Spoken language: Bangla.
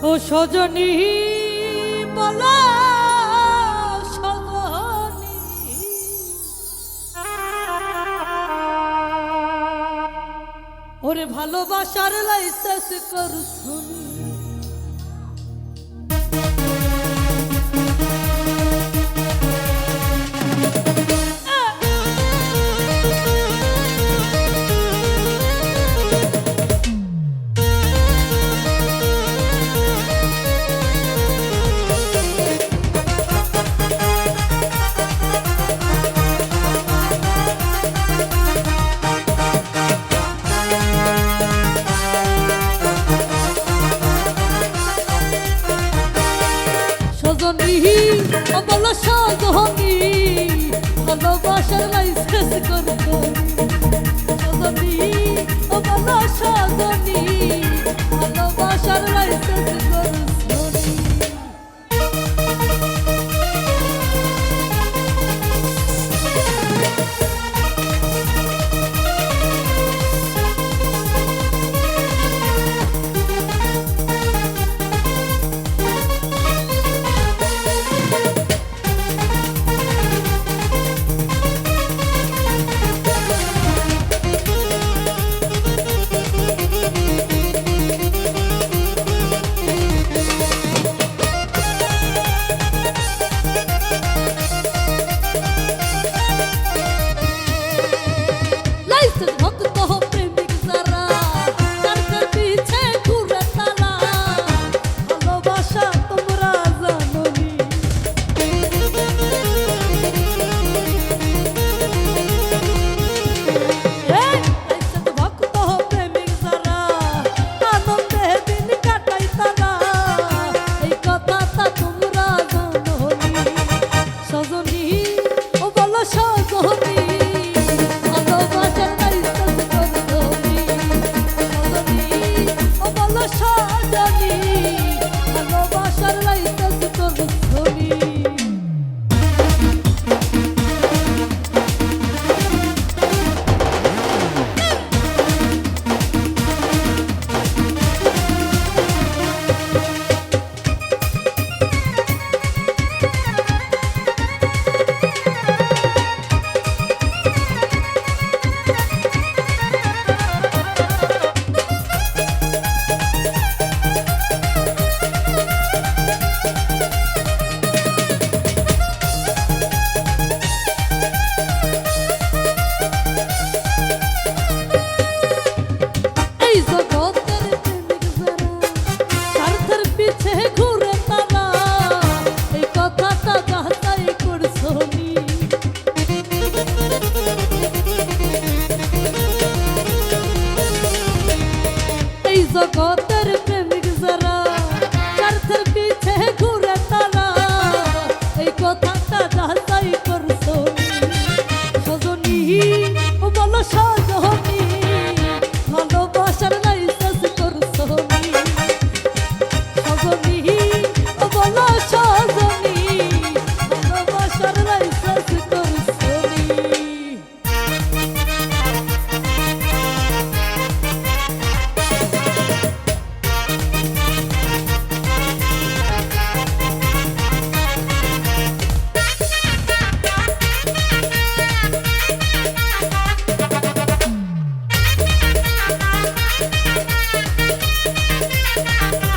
ও সজনী বলা ওরে ভালোবাসার লাইসেন্স করছুন প্রবল সাধনী ভালোবাসার লাইসেন্স করতো সাধনী ও ভালো সাধনী ভালোবাসার লাইসেন্স Başarılar. কত Bye.